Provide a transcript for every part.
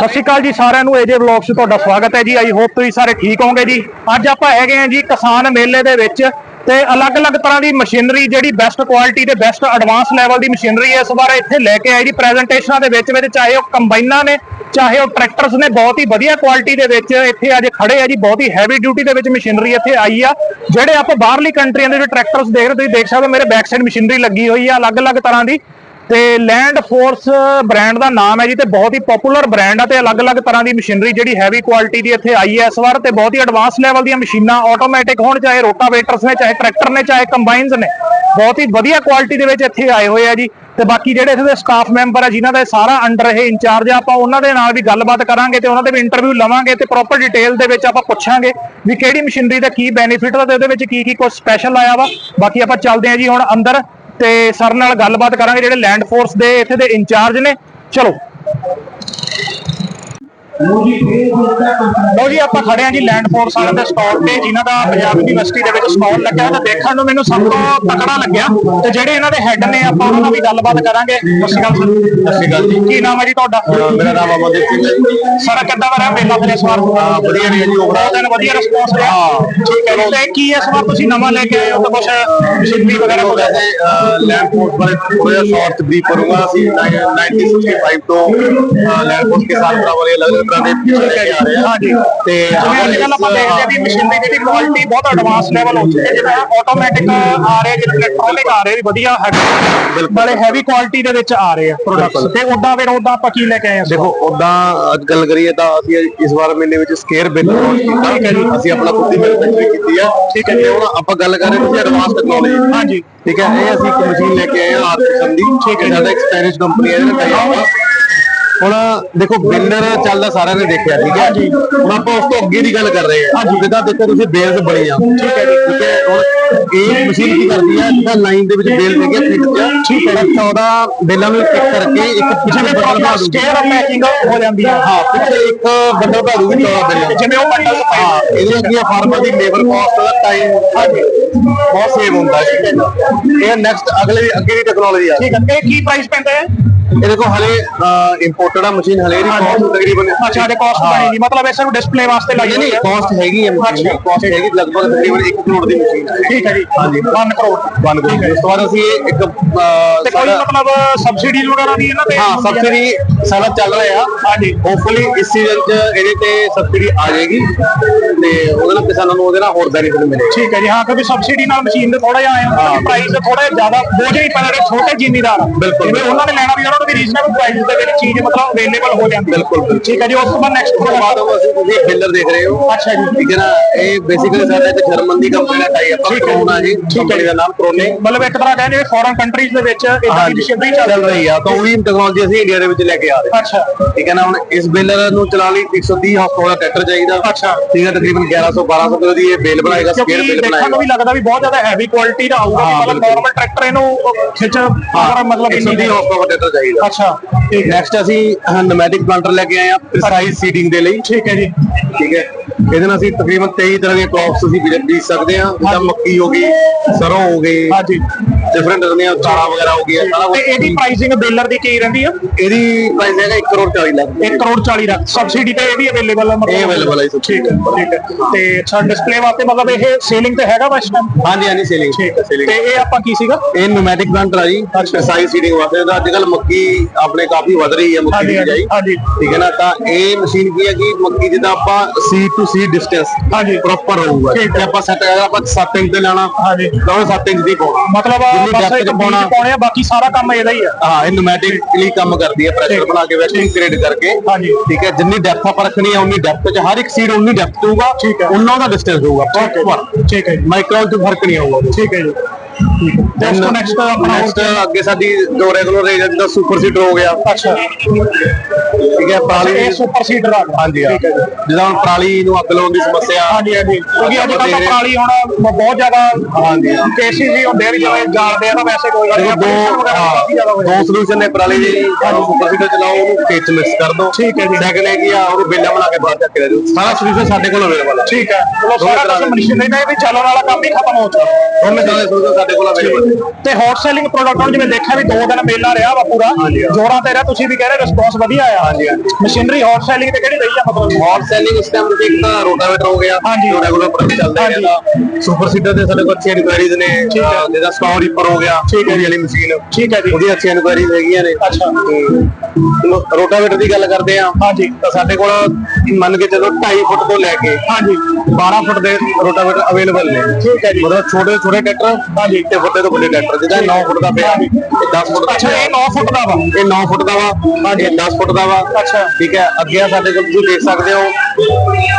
ਸਤਿ ਸ਼੍ਰੀ ਅਕਾਲ ਜੀ ਸਾਰਿਆਂ ਨੂੰ ਏਜੇ ਵਲੌਗਸ 'ਚ ਤੁਹਾਡਾ ਸਵਾਗਤ ਹੈ ਜੀ। ਆਈ ਹੋਪ ਤੁਸੀਂ ਸਾਰੇ ਠੀਕ ਹੋਵੋਗੇ ਜੀ। ਅੱਜ ਆਪਾਂ ਹੈਗੇ ਆ ਜੀ ਕਿਸਾਨ ਮੇਲੇ ਦੇ ਵਿੱਚ ਤੇ ਅਲੱਗ-ਅਲੱਗ ਤਰ੍ਹਾਂ ਦੀ ਮਸ਼ੀਨਰੀ, ਜਿਹੜੀ ਬੈਸਟ ਕੁਆਲਿਟੀ ਤੇ ਬੈਸਟ ਐਡਵਾਂਸ ਲੈਵਲ ਦੀ ਮਸ਼ੀਨਰੀ ਹੈ, ਇਸ ਵਾਰ ਇੱਥੇ ਲੈ ਕੇ ਆਏ ਜੀ। ਪ੍ਰੈਜੈਂਟੇਸ਼ਨਾਂ ਦੇ ਵਿੱਚ ਵਿੱਚ ਚਾਹੇ ਉਹ ਕੰਬਾਈਨਾਂ ਨੇ, ਚਾਹੇ ਉਹ ਟਰੈਕਟਰਸ ਨੇ, ਬਹੁਤ ਹੀ ਵਧੀਆ ਕੁਆਲਿਟੀ ਦੇ ਵਿੱਚ ਇੱਥੇ ਅੱਜ ਖੜੇ ਆ ਜੀ। ਬਹੁਤ ਹੀ ਹੈਵੀ ਡਿਊਟੀ ਦੇ ਵਿੱਚ ਮਸ਼ੀਨਰੀ ਇੱਥੇ ਆਈ ਆ। ਜਿਹੜੇ ਆਪਾਂ ਬਾਹਰਲੀ ਕੰਟਰੀਆਂ ਦੇ ਵਿੱਚ ਟਰੈਕਟਰਸ ਦੇਖ ਰਹੇ ਤੁਸੀਂ ਦੇਖ ਸਕਦੇ ਹੋ, ਮੇਰੇ ਬੈਕ ਸਾਈਡ ਮਸ਼ੀਨਰੀ ਲੱਗੀ ਹੋਈ ਆ। ਅਲੱਗ-ਅਲੱਗ ਤਰ੍ਹਾਂ ਦੀ ਤੇ ਲੈਂਡ ਫੋਰਸ ਬ੍ਰਾਂਡ ਦਾ ਨਾਮ ਹੈ ਜੀ ਤੇ ਬਹੁਤ ਹੀ ਪਪੂਲਰ ਬ੍ਰਾਂਡ ਆ ਤੇ ਅਲੱਗ-ਅਲੱਗ ਤਰ੍ਹਾਂ ਦੀ ਮਸ਼ੀਨਰੀ ਜਿਹੜੀ ਹੈਵੀ ਕੁਆਲਿਟੀ ਦੀ ਇੱਥੇ ਆਈ ਹੈ ਇਸ ਵਾਰ ਤੇ ਬਹੁਤ ਹੀ ਐਡਵਾਂਸ ਲੈਵਲ ਦੀਆਂ ਮਸ਼ੀਨਾਂ ਆਟੋਮੈਟਿਕ ਹੋਣ, ਚਾਹੇ ਰੋਟਾਵੇਟਰਸ ਨੇ, ਚਾਹੇ ਟਰੈਕਟਰ ਨੇ, ਚਾਹੇ ਕੰਬਾਈਨਸ ਨੇ, ਬਹੁਤ ਹੀ ਵਧੀਆ ਕੁਆਲਿਟੀ ਦੇ ਵਿੱਚ ਇੱਥੇ ਆਏ ਹੋਏ ਆ ਜੀ ਤੇ ਬਾਕੀ ਜਿਹੜੇ ਇੱਥੇ ਦੇ ਸਟਾਫ ਮੈਂਬਰ ਆ ਜਿਨ੍ਹਾਂ ਦਾ ਸਾਰਾ ਅੰਡਰ ਇਹ ਇੰਚਾਰਜ ਆ, ਆਪਾਂ ਉਹਨਾਂ ਦੇ ਨਾਲ ਵੀ ਗੱਲਬਾਤ ਕਰਾਂਗੇ ਤੇ ਉਹਨਾਂ ਦੇ ਵੀ ਇੰਟਰਵਿਊ ਲਵਾਂਗੇ ਤੇ ਪ੍ਰੋਪਰ ਡਿਟੇਲ ਦੇ ਵਿੱਚ ਆਪਾਂ ਪੁੱਛਾਂਗੇ ਵੀ ਕਿਹੜੀ ਮਸ਼ੀਨਰੀ ਦਾ ਕੀ ਬੈਨੀਫਿਟ ਆ ਤੇ ਉਹਦੇ ਵਿੱਚ ਕੀ ਕੀ ਕੁਝ ਸਪੈਸ਼ਲ ਆਇਆ ਵਾ। ਬਾਕੀ ਆਪਾਂ ਚੱਲਦੇ ਹਾਂ ਜੀ ਹੁਣ ਅੰਦਰ ਤੇ ਸਰ ਨਾਲ ਗੱਲਬਾਤ ਕਰਾਂਗੇ ਜਿਹੜੇ ਲੈਂਡ ਫੋਰਸ ਦੇ ਇੱਥੇ ਦੇ ਇੰਚਾਰਜ ਨੇ। ਚਲੋ। ਲੋ ਜੀ ਆਪਾਂ ਖੜੇ ਆ ਜੀ ਲੈਂਡ ਫੋਰਸ ਵਾਲਿਆਂ ਦੇ ਸਟਾਲ ਤੇ ਜਿਨ੍ਹਾਂ ਦਾ ਪੰਜਾਬ ਯੂਨੀਵਰਸਿਟੀ ਦੇ ਵਿੱਚ ਸਟਾਲ ਲੱਗਿਆ ਤੇ ਦੇਖਣ ਨੂੰ ਮੈਨੂੰ ਸਭ ਤੋਂ ਤਕੜਾ ਲੱਗਿਆ। ਤੇ ਜਿਹੜੇ ਇਹਨਾਂ ਦੇ ਹੈੱਡ ਨੇ ਆਪਾਂ ਉਹਨਾਂ ਨਾਲ ਵੀ ਗੱਲਬਾਤ ਕਰਾਂਗੇ। ਸਤਿ ਸ਼੍ਰੀ ਅਕਾਲ ਜੀ। ਕੀ ਨਾਮ ਹੈ ਜੀ ਤੁਹਾਡਾ? ਮੇਰਾ ਨਾਮ ਅਮਨਦੀਪ ਸਿੰਘ ਹੈ। ਸਰ ਕਿੱਦਾਂ ਰਿਹਾ ਮੇਲਾ ਫਿਰ ਇਸ ਵਾਰ? ਹਾਂ, ਵਧੀਆ ਰਿਹਾ ਜੀ। ਬਹੁਤ ਦਿਨ ਵਧੀਆ ਰਿਸਪੌਂਸ ਰਿਹਾ। ਹਾਂ। ਠੀਕ ਹੈ ਜੀ ਤੇ ਕੀ ਇਸ ਵਾਰ ਤੁਸੀਂ ਨਵਾਂ ਲੈ ਕੇ ਆਏ ਹੋ? ਤਾਂ ਕੁਝ ਮਸ਼ੀਨਰੀ ਵਗੈਰਾ ਵਗੈਰਾ ਵੈਸੇ ਲੈਂਡ ਫੋਰਸ ਬਾਰੇ ਥੋੜਾ ਸ਼ਾਰਟ ਬਰੀਫ ਕਰੂੰਗਾ। ਅਸੀਂ 1965 ਤੋਂ ਲੈਂਡ ਫੋਰਸ ਕੇ ਸਾਥ ਬਰਾਬਰ ਅਲੱਗ ਅਲੱਗ ਤਰ੍ਹਾਂ ਦੇ ਫੀਚਰ ਲੈ ਕੇ ਆ ਰਹੇ। ਹਾਂ ਹਾਂਜੀ। ਤੇ ਜਿਵੇਂ ਅੱਜ ਕੱਲ੍ਹ ਆਪਾਂ ਦੇਖਦੇ ਹਾਂ ਵੀ ਮਸ਼ੀਨਰੀ ਦੀ ਕੁਆਲਿਟੀ ਬਹੁਤ ਐਡਵਾਂਸ ਲੈਵਲ ਹੋ ਚੁੱਕੀ ਹੈ। ਜਿਵੇਂ ਆਟੋਮੈਟਿਕ ਆ ਰਹੇ ਜਿਹੜੇ ਇਲੈਕਟ੍ਰੋਨਿਕ ਆ ਰਹੇ ਵੀ ਵਧੀਆ ਹੈ। ਬੜੇ ਹੈਵੀ ਕੁਆਲਿਟੀ ਦੇ ਵਿੱਚ ਆ ਰਹੇ ਆ ਪ੍ਰੋਡਕਟਸ ਤੇ ਉਦਾਂ ਫਿਰ ਉਦਾਂ ਆਪਾਂ ਕੀ ਲੈ ਕੇ ਆਏ ਹਾਂ ਦੇਖੋ ਉਦਾਂ ਅੱਜ ਗੱਲ ਕਰੀਏ ਤਾਂ ਅਸੀਂ ਇਸ ਵਾਰ ਮਹੀਨੇ ਵਿੱਚ ਸਕੇਅਰ ਬਿੱਲ ਲਾਂਚ ਕੀਤਾ। ਠੀਕ ਹੈ ਜੀ। ਅਸੀਂ ਆਪਣਾ ਖੁਦ ਦੀ ਮੈਨੂਫੈਕਚਰਿੰਗ ਕੀਤੀ ਹੈ ਠੀਕ ਹੈ ਜੀ। ਹੁਣ ਆਪਾਂ ਗੱਲ ਕਰ ਰਹੇ ਹਾਂ ਐਡਵਾਂਸ ਟੈਕਨੋਲੋਜੀ ਹਾਂਜੀ। ਠੀਕ ਹੈ ਇਹ ਅਸੀਂ ਇੱਕ ਮਸ਼ੀਨ ਲੈ ਕੇ ਆਏ ਹਾਂ ਆਰਟੀਸਨ ਦੀ। ਠੀਕ ਹੈ ਸਾਡਾ ਇੱਕ ਸਪੈਨਿਸ਼ ਕੰਪਨੀ ਹੈ ਇਹਦੇ ਆ। ਹੁਣ ਦੇਖੋ ਬਿਲਡਰ ਚੱਲਦਾ ਸਾਰਿਆਂ ਨੇ ਦੇਖਿਆ ਠੀਕ ਹੈ? ਹੁਣ ਆਪਾਂ ਉਸ ਤੋਂ ਅੱਗੇ ਦੀ ਗੱਲ ਕਰ ਰਹੇ ਹਾਂ। ਜਿੱਦਾਂ ਦੇਖੋ ਤੁਸੀਂ ਬੇਲਸ ਬਣੀ ਆ ਠੀਕ ਹੈ ਠੀਕ ਹੈ? ਹੁਣ ਇਹ ਮਸ਼ੀਨ ਕੀ ਕਰਦੀ ਹੈ? ਜਿੱਦਾਂ ਲਾਈਨ ਦੇ ਵਿੱਚ ਬੇਲ ਦੇ ਕੇ ਫਿੱਟ ਜਾ ਠੀਕ ਹੈ 14 ਬੇਲਾਂ ਨੂੰ ਇੱਕ ਕਰਕੇ ਇੱਕ ਪਿੱਛੇ ਬੰਡਲ ਬਣਾ ਦੂਗੀ ਸਕੇਅਰ ਪੈਕਿੰਗ ਹੋ ਜਾਂਦੀ ਹੈ ਹਾਂ ਪਿੱਛੇ ਇੱਕ ਬੰਡਲ ਬਣਾ ਦੂਗੀ 14 ਬੇਲਾਂ ਜਿਵੇਂ ਉਹ ਬੰਡਲ ਹਾਂ ਇਹਦੇ ਆ ਫਾਰਮਰ ਦੀ ਲੇਬਰ ਕਾਸਟ ਦਾ ਟਾਈਮ ਬਹੁਤ ਸੇਵ ਹੁੰਦਾ ਹੈ ਇਹ ਨੈਕਸਟ ਅਗਲੇ ਅੱਗੇ ਦੀ ਟੈਕਨੋਲੋਜੀ ਆ। ਠੀਕ ਹੈ ਇਹ ਕੀ ਪ੍ਰਾਈਸ ਪੈਂਦਾ ਹੈ? ਇਹ ਦੇਖੋ ਹਲੇ ਇੰਪੋਰਟਡ ਆ ਮਸ਼ੀਨ ਹਲੇ ਦੀ ਕਾਸਟ ਤਕਰੀਬਨ ਅੱਛਾ ਦੇ ਕਾਸਟ ਬਣੀ ਨਹੀਂ। ਮਤਲਬ ਇਹ ਸਿਰਫ ਡਿਸਪਲੇ ਵਾਸਤੇ ਲਾਈ ਨਹੀਂ ਹੈ ਕਾਸਟ ਹੈਗੀ ਹੈ ਮਸ਼ੀਨ ਕਾਸਟ ਹੈਗੀ ਲਗਭਗ ਤਕਰੀਬਨ 1 ਕਰੋੜ ਦੀ ਮਸ਼ੀਨ ਹੈ। ਠੀਕ ਹੈ ਜੀ। ਹਾਂਜੀ। 1 ਕਰੋੜ। ਬਣ ਗਈ ਉਸ ਤੋਂ ਬਾਅਦ ਅਸੀਂ ਇੱਕ ਤੇ ਕੋਈ ਮਤਲਬ ਸਬਸਿਡੀ ਵਗੈਰਾ ਨਹੀਂ ਇਹਨਾਂ ਤੇ? ਹਾਂ ਸਬਸਿਡੀ ਸਾਡਾ ਚੱਲ ਰਿਹਾ। ਹਾਂਜੀ। ਹੋਪਫੁਲੀ ਇਸ ਸੀਜ਼ਨ 'ਚ ਇਹਦੇ ਤੇ ਸਬਸਿਡੀ ਆ ਜਾਏਗੀ। ਤੇ ਉਹਦੇ ਨਾਲ ਕਿਸਾਨਾਂ ਨੂੰ ਉਹਦੇ ਨਾਲ ਹੋਰ ਬੈਨੀਫਿਟ ਮਿਲੇਗਾ। ਠੀਕ ਹੈ ਜੀ। ਹਾਂ ਕਿਉਂਕਿ ਸਬਸਿਡੀ ਨਾਲ ਮਸ਼ੀਨ ਦੇ ਥੋੜਾ ਜਿਹਾ ਆਇਆ ਹੁੰਦਾ ਪ੍ਰਾਈਸ ਥੋੜਾ ਜ਼ਿਆਦਾ ਬੋਝ ਨਹੀਂ ਪੈਣਾ ਜਿਹੜੇ ਛੋਟੇ ਜ਼ਿਮੀਦਾਰ। ਬਿਲਕੁਲ। ਉਹਨਾਂ ਨੇ ਲੈਣਾ ਵੀ ਉਹਨਾਂ ਨੂੰ ਵੀ ਰੀਜ਼ਨੇਬਲ ਪ੍ਰਾਈਸ ਦੇ ਵਿੱਚ ਚੀਜ਼ ਮਤਲਬ ਅਵੇਲੇਬਲ ਹੋ ਜਾਂਦੀ ਬਿਲਕੁਲ। ਠੀਕ ਹੈ ਜੀ ਉਸ ਤੋਂ ਬਾਅਦ ਨੈਕਸਟ ਤੋਂ ਬਾਅਦ ਅਸੀਂ ਤੁਸੀਂ ਬਿਲਡਰ ਦੇਖ ਰਹੇ ਹੋ। ਅੱਛਾ ਜੀ। ਠੀਕ ਹੈ ਨਾ ਇਹ ਬੇਸਿਕਲੀ ਸਾਡਾ ਇੱਕ ਜਰਮਨ ਦੀ ਕੰਪਨੀ ਦਾ tie up. Krone ji. Company ਦਾ ਨਾਮ ਕਰੋਨੇ ਮਤਲਬ ਇੱਕ ਤਰ੍ਹਾਂ ਕਹਿੰਦੇ ਫੋਰਨ ਕੰਟਰੀਜ਼ ਦੇ ਵਿੱਚ ਇਦਾਂ ਦੀ ਮਸ਼ੀਨਰੀ ਚੱਲ ਰਹੀ ਆ ਤਾਂ ਉਹੀ ਟੈਕਨੋਲੋਜੀ ਅਸੀਂ ਇੰਡੀਆ ਦੇ ਵਿੱਚ ਲੈ ਕੇ ਆ ਰਹੇ ਅੱਛਾ। ਠੀਕ ਹੈ ਨਾ ਹੁਣ ਇਸ ਬਿਲਰ ਨੂੰ ਚਲਾਉਣ ਲਈ 130 ਹਾਰਸ ਦਾ ਟਰੈਕਟਰ ਚਾਹੀਦਾ। ਅੱਛਾ। ਠੀਕ ਹੈ ਤਕਰੀਬਨ 1100 1200 ਕਿਲੋ ਦੀ ਇਹ ਬੇਲ ਬਣਾਏਗਾ ਸਕੇਅਰ ਬੇਲ ਦੇਖਣ ਬਣਾਏਗਾ ਨੂੰ ਵੀ ਲੱਗਦਾ ਵੀ ਬਹੁਤ ਜ਼ਿਆਦਾ ਹੈਵੀ ਕੁਆਲਿਟੀ ਦਾ ਆਊਗਾ ਮਤਲਬ। ਨਾਰਮਲ ਟਰੈਕਟਰ ਇਹਨੂੰ ਖਿੱਚ ਮਤਲਬ ਇੰਨੀ 130 ਹਾਰਸ ਦਾ ਟਰੈਕਟਰ ਚਾਹੀਦਾ। ਅੱਛਾ ਠੀਕ ਹੈ। ਨੈਕਸਟ ਅਸੀਂ ਨਮੈਟਿਕ ਪਲਾਂਟਰ ਲੈ ਕੇ ਆਏ ਆ ਪ੍ਰੀਸਾਈਜ਼ ਸੀਡਿੰਗ ਦੇ ਲਈ। ਠੀਕ ਹੈ ਜੀ। ਠੀਕ ਹੈ। ਇਹਦੇ ਨਾਲ ਅਸੀਂ ਤਕਰੀਬਨ 23 ਤਰ੍ਹਾਂ ਦੀਆਂ ਕ੍ਰੌਪਸ ਅਸੀਂ ਬੀਜ ਸਕਦੇ ਹਾਂ। ਜਿੱਦਾਂ ਮੱਕੀ ਹੋ ਗਈ ਸਰੋਂ ਹੋ ਗਈ ਹਾਂਜੀ। ਡਿਫਰੈਂਟ ਤਰ੍ਹਾਂ ਦੀਆਂ ਦਾਲਾਂ ਵਗੈਰਾ ਹੋ ਗਈਆਂ ਸਾਰਾ ਤੇ ਇਹਦੀ ਪ੍ਰਾਈਸਿੰਗ ਬੇਲਰ ਦੀ ਕੀ ਰਹਿੰਦੀ ਆ? ਇਹਦੀ ਪ੍ਰਾਈਸ ਹੈਗਾ 1 ਕਰੋੜ 40 ਲੱਖ 1 ਕਰੋੜ 40 ਲੱਖ। ਸਬਸਿਡੀ ਤੇ ਇਹ ਵੀ ਅਵੇਲੇਬਲ ਹੈ ਮਤਲਬ ਇਹ available ਹੈ ਜੀ, ਠੀਕ ਹੈ ਠੀਕ ਹੈ। ਤੇ ਅੱਛਾ ਡਿਸਪਲੇ ਵਾਸਤੇ ਮਤਲਬ ਇਹ ਸੇਲਿੰਗ ਤੇ ਹੈਗਾ ਬਸ ਹਾਂਜੀ ਹਾਂਜੀ ਸੇਲਿੰਗ ਠੀਕ ਹੈ। ਸੇਲਿੰਗ ਤੇ ਇਹ ਆਪਾਂ ਕੀ ਸੀਗਾ? ਇਹ ਨੋਮੈਟਿਕ ਪਲਾਂਟਰ ਆ ਜੀ ਪ੍ਰੀਸਾਈਜ਼ ਸੀਡਿੰਗ ਵਾਸਤੇ। ਤਾਂ ਅੱਜ ਕੱਲ ਮੱਕੀ ਆਪਣੇ ਕਾਫੀ ਵਧ ਰਹੀ ਹੈ ਮੱਕੀ ਦੀ ਬਿਜਾਈ। ਹਾਂਜੀ। ਠੀਕ ਹੈ ਨਾ ਤਾਂ ਇਹ ਮਸ਼ੀਨ ਕੀ ਹੈ ਕਿ ਮੱਕੀ ਜਿੱਦਾਂ ਆਪਾਂ ਸੀਡ ਟੂ ਸੀਡ ਡਿਸਟੈਂਸ ਹਾਂਜੀ। ਪ੍ਰੋਪਰ ਹੋਊਗਾ ਠੀਕ ਜੇ ਆਪਾਂ ਸੈੱਟ ਆਪਾਂ 7 ਇੰਚ ਤੇ ਲੈਣਾ ਹਾਂਜੀ। ਤਾਂ ਉਹ 7 ਇੰਚ ਦੀ ਪਾਉਣਾ। ਮਤਲਬ ਜਿੰਨੀ ਬਸ ਇੱਕ ਬੀਜ ਪਾਉਣਾ ਪਾਉਣੇ ਆ ਬਾਕੀ ਸਾਰਾ ਕੰਮ ਇਹਦਾ ਹੀ ਆ। ਹਾਂ ਇਹ ਨੋਮੈਟਿਕਲੀ ਕੰਮ ਕਰਦੀ ਹੈ ਪ੍ਰੈਸ਼ਰ ਬਣਾ ਕੇ ਵੈਕਿਊਮ ਕ੍ਰੀਏਟ ਕਰਕੇ। ਹਾਂਜੀ। ਠੀਕ ਹੈ ਜਿੰਨੀ ਡੈਪਥ ਆਪਾਂ ਰੱਖਣੀ ਹੈ ਉਨੀ ਡੈਪਥ ਚ ਹਰ ਇੱਕ ਸੀਡ ਉਨੀ ਡੈਪਥ ਹੋਊਗਾ ਠੀਕ ਹੈ। ਉਹਨਾਂ ਦਾ ਡਿਸਟੈਂਸ ਹੋਊਗਾ ਠੀਕ ਹੈ ਮਾਈਕਰੋਨ ਚ ਫ਼ਰਕ ਨਹੀਂ ਆਊਗਾ। ਠੀਕ ਹੈ ਜੀ। ਨੈਕਸਟ ਨੈਕਸਟ ਆਪਣਾ ਨੈਕਸਟ ਅੱਗੇ ਸਾਡੀ ਜੋ ਰੈਗੂਲਰ ਰੇਂਜ ਦਾ ਸੁਪਰ ਸੀਡਰ ਹੋ ਗਿਆ। ਅੱਛਾ। ਠੀਕ ਹੈ ਇਹ ਪਰਾਲੀ ਸੁਪਰ ਸੀਡਰ ਆ। ਗਿਆ ਹਾਂਜੀ ਹਾਂ। ਠੀਕ ਹੈ ਜੀ। ਜਿੱਦਾਂ ਹੁਣ ਪਰਾਲੀ ਨੂੰ ਅੱਗ ਲਾਉਣ ਦੀ ਸਮੱਸਿਆ। ਹਾਂਜੀ ਹਾਂਜੀ। ਕਿਉਂਕਿ ਅੱਜ ਕੱਲ੍ਹ ਤਾਂ ਪਰਾਲੀ ਹੁਣ ਬਹੁਤ ਜ਼ਿਆਦਾ ਹਾਂਜੀ। ਹਾਂ ਕੇਸਿਸ ਵੀ ਹੁੰਦੇ ਆ ਵੀ ਜਿਵੇਂ ਜਾਣਦੇ ਆ ਤਾਂ ਵੈਸੇ ਕੋਈ ਗੱਲ ਨਹੀਂ ਦੇਖੋ pollution ਦੋ ਵਗੈਰਾ ਕਾਫੀ ਜ਼ਿਆਦਾ ਹੋ ਹਾਂ, ਦੋ ਸੋਲੂਸ਼ਨ ਨੇ ਪਰਾਲੀ ਦੇ ਸੁਪਰ ਸੀਡਰ ਚਲਾਓ ਉਹਨੂੰ ਖੇਤ ਮਿਕਸ ਕਰ ਦਿਓ ਠੀਕ ਹੈ ਜੀ। ਸੈਕਿੰਡ ਹੈ ਕਿ ਆ ਉਹਨੂੰ ਬੇਲਾ ਬਣਾ ਕੇ ਬਾਹਰ ਚੱਕ ਕੇ ਲੈ ਜਾਓ। ਸਾਰਾ ਸੋਲੂਸ਼ਨ ਸਾਡੇ ਕੋਲ ਅਵੇਲੇਬਲ ਹੈ ਠੀਕ ਹੈ। ਚਲੋ ਦੋਵੇਂ ਸਾਰਾ ਤਰ੍ਹਾਂ ਕੁਝ ਦੇ। ਮਸ਼ੀਨਰੀ ਦਾ ਇਹ ਵੀ ਚੱਲਣ ਵਾਲਾ ਕੰਮ ਹੀ ਖਤਮ ਹੋ ਚੁੱਕਾ। ਉਹਨੇ ਸਾਰੇ ਸੋਲੂਸ਼ਨ ਸਾਡੇ ਸਾਡੇ ਕੋਲ ਅਵੇਲੇਬਲ ਤੇ ਹੌਟ ਸੈਲਿੰਗ ਪ੍ਰੋਡਕਟ ਹੁਣ ਜਿਵੇਂ ਦੇਖਿਆ ਵੀ ਦੋ ਦਿਨ ਮੇਲਾ ਰਿਹਾ ਵਾ ਪੂਰਾ ਜੋਰਾਂ ਤੇ ਰਿਹਾ ਤੁਸੀਂ ਵੀ ਕਹਿ ਰਹੇ ਰਿਸਪੌਂਸ ਵਧੀਆ ਆ ਹਾਂਜੀ। ਮਸ਼ੀਨਰੀ ਹੌਟ ਸੈਲਿੰਗ ਤੇ ਕਿਹੜੀ ਰਹੀ ਆ ਮਤਲਬ? ਹੌਟ ਸੈਲਿੰਗ ਇਸ ਟਾਈਮ ਤੇ ਇੱਕ ਤਾਂ ਰੋਟਾਵੇਟਰ ਹੋ ਗਿਆ ਹਾਂਜੀ। ਰੈਗੂਲਰ ਪ੍ਰੋਡਕਟ ਚੱਲਦਾ। ਹੈਗਾ ਸੁਪਰ ਸੀਡਰ ਦੇ ਸਾਡੇ ਕੋਲ ਅੱਛੀਆਂ ਇਨਕੁਆਇਰੀਜ਼ ਨੇ ਜਿਹਦਾ ਸਟੋਰ ਰੀਪਰ ਹੋ ਗਿਆ ਠੀਕ ਹੈ। ਵਾਲੀ ਮਸ਼ੀਨ ਠੀਕ ਹੈ ਜੀ। ਉਹਦੀ ਅੱਛੀਆਂ ਇਨਕੁਆਇਰੀਜ਼ ਹੈਗੀਆਂ ਨੇ। ਅੱਛਾ। ਰੋਟਾਵੇਟਰ ਦੀ ਗੱਲ ਕਰਦੇ ਆ ਹਾਂਜੀ। ਤਾਂ ਸਾਡੇ ਕੋਲ ਮੰਨ ਕੇ ਚੱਲੋ 2.5 ਫੁੱਟ ਤੋਂ ਲੈ ਕੇ ਹਾਂਜੀ। 12 ਫੁੱਟ ਦੇ ਰੋਟਾਵੇਟਰ ਅਵੇਲੇਬਲ ਨੇ। ਠੀਕ ਹੈ ਜੀ। ਮਤਲਬ ਛੋਟੇ ਛੋਟੇ ਟਰੈਕਟਰ ਹਾਂਜੀ। ਤੇ ਵੱਡੇ ਤੋਂ ਵੱਡੇ ਟਰੈਕਟਰ ਜਿਹਦਾ 9 ਫੁੱਟ ਦਾ ਪਿਆ ਇਹ 10 ਫੁੱਟ ਦਾ ਅੱਛਾ ਇਹ 9 ਫੁੱਟ ਦਾ ਵਾ? ਇਹ 9 ਫੁੱਟ ਦਾ ਵਾ ਇਹ 10 ਫੁੱਟ ਦਾ ਵਾ। ਅੱਛਾ। ਠੀਕ ਹੈ ਅੱਗੇ ਆ ਸਾਡੇ ਕੋਲ ਤੁਸੀਂ ਦੇਖ ਸਕਦੇ ਹੋ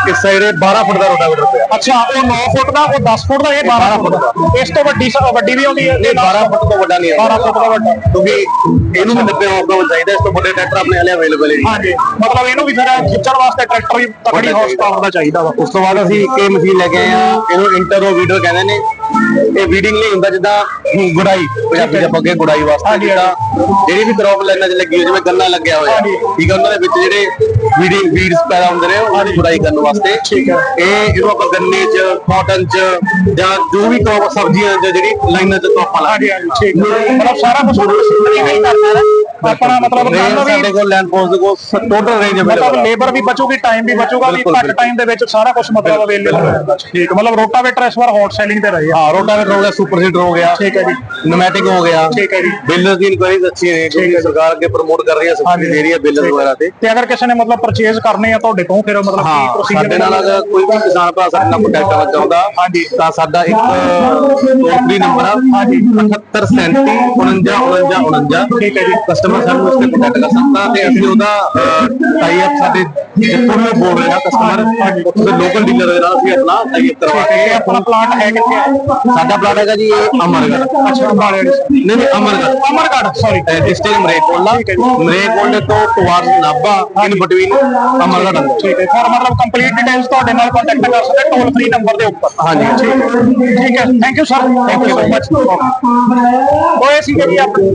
ਇਸ ਸਾਈਡ 12 ਫੁੱਟ ਦਾ ਰੋਟਾਵੇਟਰ ਪਿਆ। ਅੱਛਾ ਉਹ 9 ਫੁੱਟ ਦਾ ਉਹ 10 ਫੁੱਟ ਦਾ ਇਹ 12 ਫੁੱਟ ਦਾ। ਇਸ ਤੋਂ ਵੱਡੀ ਵੱਡੀ ਵੀ ਆਉਂਦੀ ਹੈ ਇਹ 12 ਫੁੱਟ ਤੋਂ ਵੱਡਾ ਨਹੀਂ ਹੈ 12 ਫੁੱਟ ਦਾ ਵੱਡਾ। ਕਿਉਂਕਿ ਇਹਨੂੰ ਵੀ 90 ਹਾਰਸ ਦਾ ਚਾਹੀਦਾ ਇਸ ਤੋਂ ਵੱਡੇ ਟਰੈਕਟਰ ਆਪਣੇ ਵਾਲੇ ਅਵੇਲੇਬਲ ਹੈ ਜੀ। ਹਾਂਜੀ ਮਤਲਬ ਇਹਨੂੰ ਵੀ ਫਿਰ ਖਿੱਚਣ ਵਾਸਤੇ ਟਰੈਕਟਰ ਵੀ ਤਕੜੀ ਪਾਵਰ ਦਾ ਚਾਹੀਦਾ ਵਾ। ਉਸ ਤੋਂ ਬਾਅਦ ਅਸੀਂ ਇੱਕ ਮਸ਼ੀਨ ਲੈ ਕੇ ਆਏ ਆ ਇਹਨੂੰ ਇੰਟਰੋ ਵੀਡਰ ਕਹਿੰਦੇ ਨੇ। ਇਹ ਵੀਡਿੰਗ ਲਈ ਹੁੰਦਾ ਜਿੱਦਾਂ ਗੁੜਾਈ ਪੰਜਾਬੀ ਦੇ ਪੱਗੇ ਗੁੜਾਈ ਵਾਸਤੇ ਜਿੱਦਾਂ ਜਿਹੜੀ ਵੀ ਕ੍ਰੌਪ ਲਾਈਨਾਂ 'ਚ ਲੱਗੀ ਹੋਈ ਜਿਵੇਂ ਗੰਨਾ ਲੱਗਿਆ ਹੋਇਆ। ਠੀਕ ਹੈ ਉਹਨਾਂ ਦੇ ਵਿੱਚ ਜਿਹੜੇ ਵੀਡਿੰਗ ਵੀਡਸ ਪੈਦਾ ਹੁੰਦੇ ਨੇ ਉਹਨਾਂ ਦੀ ਗੁੜਾਈ ਕਰਨ ਵਾਸਤੇ। ਠੀਕ ਹੈ। ਇਹ ਇਹਨੂੰ ਆਪਾਂ ਗੰਨੇ 'ਚ ਕਾਟਨ 'ਚ ਜਾਂ ਜੋ ਵੀ ਕ੍ਰੌਪ ਸਬਜ਼ੀਆਂ 'ਚ ਜਿਹੜੀ ਲਾਈਨਾਂ 'ਚ ਕ੍ਰੌਪਾਂ ਹਾਂਜੀ ਠੀਕ ਹੈ ਮਤਲਬ ਸਾਰਾ ਕੁਝ ਮਸ਼ੀਨਰੀ ਨਹੀਂ ਕਰਨਾ ਨਾ ਆਪਣਾ ਮਤਲਬ ਕੰਮ ਵੀ ਸਾਡੇ ਕੋਲ ਲੈਂਡ ਫੋਰਸ ਦੇ ਕੋਲ ਟੋਟਲ ਰੇਂਜ ਮਤਲਬ ਅਵੇਲੇਬਲ ਲੇਬਰ ਵੀ ਬਚੂਗੀ ਟਾਈਮ ਵੀ ਬਚੂਗਾ ਵੀ ਘੱਟ ਟਾਈਮ ਦੇ ਵਿੱਚ ਸਾਰਾ ਕੁਝ ਮਤਲਬ ਅਵੇਲੇਬਲ ਹੋ ਜਾਂਦਾ ਠੀਕ ਮਤਲਬ ਰੋਟਾਵੇਟਰ ਇਸ ਵਾਰ ਹੌਟ ਸੈਲਿੰਗ ਤੇ ਰਹੇ ਹਾਂ ਰੋਟਾਵੇਟਰ ਹੋ ਗਿਆ ਸੁਪਰ ਸੀਡਰ ਹੋ ਗਿਆ। ਠੀਕ ਹੈ ਜੀ। ਨਮੈਟਿਕ ਹੋ ਗਿਆ। ਠੀਕ ਹੈ ਜੀ। ਬਿਲਡਰ ਦੀ ਇਨਕੁਆਇਰੀਜ਼ ਅੱਛੀ ਨੇ ਕਿਉਂਕਿ ਸਰਕਾਰ ਅੱਗੇ ਪ੍ਰਮੋਟ ਕਰ ਰਹੀ ਹੈ ਸਬਸਿਡੀ ਦੇ ਰਹੀ ਹੈ ਬਿਲਡਰ ਵਗੈਰਾ ਤੇ। ਤੇ ਅਗਰ ਕਿਸੇ ਨੇ ਮਤਲਬ ਪਰਚੇਜ਼ ਕਰਨੇ ਆ ਤੁਹਾਡੇ ਤੋਂ ਫਿਰ ਮਤਲਬ ਕੀ ਪ੍ਰੋਸੀਜਰ ਸਾਡੇ ਨਾਲ ਅਗਰ ਕੋਈ ਵੀ ਕਿਸਾਨ ਭਰਾ ਸਾਡੇ ਨਾਲ ਕੰਟੈਕਟ ਕਰਨਾ ਚਾਹੁੰਦਾ ਹਾਂਜੀ। ਤਾਂ ਸਾਡਾ ਇੱਕ ਟੋਲ ਫ੍ਰੀ ਨੰਬਰ ਆ। ਹਾਂਜੀ। 7837 49 49 49 ਠੀਕ ਹੈ ਜੀ। ਕਸਟਮਰ ਸਾਨੂੰ ਇਸ ਤੇ ਕੰਟੈਕਟ ਕਰ ਸਕਦਾ ਤੇ ਅਸੀਂ ਉਹਦਾ ਟਾਈ ਅਪ ਸਾਡੇ ਜਿੱਥੋਂ ਵੀ ਬੋਲ ਰਿਹਾ ਕਸਟਮਰ ਉੱਥੇ ਲੋਕਲ ਡੀਲਰ ਦੇ ਨਾਲ ਅਸੀਂ ਆਪਣਾ ਟਾਈ ਅਪ ਕਰਵਾ ਕੇ ਆਪਣਾ ਪਲਾਂਟ ਹੈ ਕਿੱਥੇ ਹੈ? ਸਾਡਾ ਪਲਾਟ ਹੈਗਾ ਜੀ ਇਹ ਅਮਰਗੜ ਅੱਛਾ ਅੰਬਾਲੇ ਨਹੀਂ ਨਹੀਂ ਅਮਰਗੜ ਅਮਰਗੜ ਸੌਰੀ ਡਿਸਟ੍ਰਿਕਟ ਮਰੇਕੋਲਾ ਮਰੇਕੋਲੇ ਤੋਂ toward Nabha in between Amargarh ਠੀਕ ਹੈ ਫਿਰ ਮਤਲਬ ਕੰਪਲੀਟ ਡਿਟੇਲਸ ਤੁਹਾਡੇ ਨਾਲ ਕੰਟੈਕਟ ਕਰ ਸਕਦੇ ਟੋਲ ਫ੍ਰੀ ਨੰਬਰ ਦੇ ਉੱਪਰ। ਹਾਂਜੀ। ਠੀਕ ਹੈ thank you sir thank you so much ਇਹ ਸੀਗੇ ਜੀ ਆਪਣੇ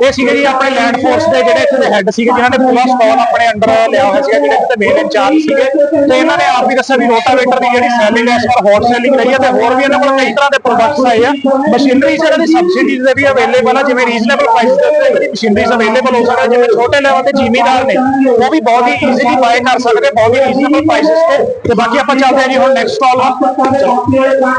ਇਹ ਸੀਗੇ ਜੀ ਆਪਣੇ ਲੈਂਡ ਫੋਰਸ ਦੇ ਜਿਹੜੇ ਇੱਥੇ ਦੇ ਹੈੱਡ ਸੀਗੇ, ਜਿਨ੍ਹਾਂ ਨੇ ਪੂਰਾ ਸਟਾਲ ਆਪਣੇ ਅੰਡਰ ਲਿਆ ਹੋਇਆ ਸੀਗਾ, ਜਿਹੜੇ ਇੱਥੇ ਮੇਨ ਇੰਚਾਰਜ ਸੀਗੇ, ਤੇ ਇਹਨਾਂ ਨੇ ਆਪ ਵੀ ਦੱਸਿਆ ਵੀ ਰੋਟਾਵੇਟਰ ਦੀ ਜਿਹੜੀ ਸੈਲਿੰਗ ਹੈ, ਇਸ ਵਾਰ ਹੌਟ ਸੈਲਿੰਗ ਰਹੀ ਹੈ, ਤੇ ਹੋਰ ਵੀ ਇਹਨਾਂ ਕੋਲ ਕਈ ਤਰ੍ਹਾਂ ਦੇ ਪ੍ਰੋਡਕਟਸ ਆਏ ਆ। ਮਸ਼ੀਨਰੀ ਇਹਨਾਂ ਦੀ ਸਬਸਿਡੀਜ਼ ਦੇ ਵੀ ਅਵੇਲੇਬਲ ਆ, ਜਿਵੇਂ ਰੀਜ਼ਨੇਬਲ ਪ੍ਰਾਈਸ ਦੇ ਇਹਨਾਂ ਦੀ ਮਸ਼ੀਨਰੀਜ਼ ਅਵੇਲੇਬਲ ਹੋ ਸਕਦਾ ਜਿਵੇਂ ਛੋਟੇ ਲੈਵਲ ਤੇ ਜ਼ਿਮੀਦਾਰ ਨੇ, ਉਹ ਵੀ ਬਹੁਤ ਹੀ ਈਜ਼ੀਲੀ ਬਾਏ ਕਰ ਸਕਦੇ, ਬਹੁਤ ਹੀ ਰੀਜ਼ਨੇਬਲ ਪ੍ਰਾਈਸਸ ਤੇ। ਤੇ ਬਾਕੀ ਆਪਾਂ ਚੱਲਦੇ ਹਾਂ ਜੀ ਹੁਣ ਨੈਕਸਟ ਸਟਾਲ ਵੱਲ